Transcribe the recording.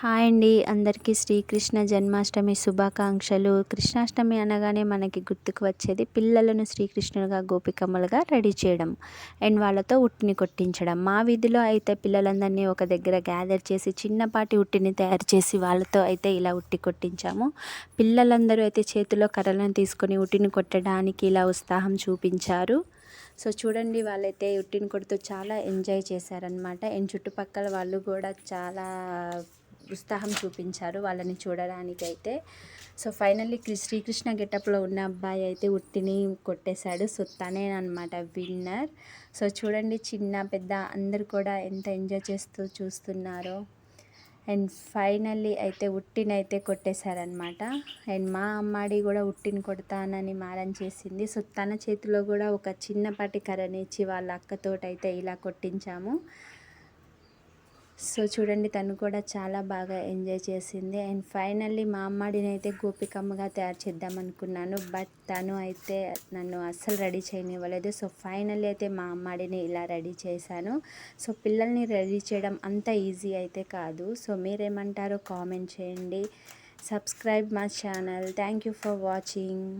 Hi అండి. అందరికీ శ్రీకృష్ణ జన్మాష్టమి శుభాకాంక్షలు. కృష్ణాష్టమి అనగానే మనకి గుర్తుకు వచ్చేది పిల్లలను శ్రీకృష్ణుడిగా గోపికమ్మలుగా రెడీ చేయడం అండ్ వాళ్ళతో ఉట్టిని కొట్టించడం. మా వీధిలో అయితే పిల్లలందరినీ ఒక దగ్గర గ్యాదర్ చేసి చిన్నపాటి ఉట్టిని తయారు చేసి వాళ్ళతో అయితే ఇలా ఉట్టి కొట్టించాము. పిల్లలందరూ అయితే చేతిలో కర్రలను తీసుకొని ఉట్టిని కొట్టడానికి ఇలా ఉత్సాహం చూపించారు. సో చూడండి వాళ్ళైతే ఉట్టిని కొడుతూ చాలా ఎంజాయ్ చేశారనమాట అండ్ చుట్టుపక్కల వాళ్ళు కూడా చాలా ఉత్సాహం చూపించారు వాళ్ళని చూడడానికి అయితే సో ఫైనల్లీ శ్రీకృష్ణ గెటప్లో ఉన్న అబ్బాయి అయితే ఉట్టిని కొట్టేశాడు. సో తనే అనమాట విన్నర్. సో చూడండి చిన్న పెద్ద అందరు కూడా ఎంత ఎంజాయ్ చేస్తూ చూస్తున్నారో. అండ్ ఫైనల్లీ అయితే ఉట్టిని అయితే కొట్టేశారనమాట అండ్ మా అమ్మాడి కూడా ఉట్టిని కొడతానని మారం చేసింది. సో తన చేతిలో కూడా ఒక చిన్నపాటి కర్రనిచ్చి వాళ్ళ అక్కతోటైతే ఇలా కొట్టించాము. సో చూడండి తను కూడా చాలా బాగా ఎంజాయ్ చేసింది. అండ్ ఫైనల్లీ మా అమ్మడిని అయితే గోపికమ్మగా తయారు చేద్దాం అనుకున్నాను. బట్ తను అయితే నన్ను అస్సలు రెడీ చేయనివ్వలేదు. సో ఫైనల్లీ అయితే మా అమ్మడిని ఇలా రెడీ చేశాను. సో పిల్లల్ని రెడీ చేయడం అంత ఈజీ అయితే కాదు. సో మీరేమంటారో కామెంట్ చేయండి. సబ్స్క్రైబ్ మా channel. Thank you for watching.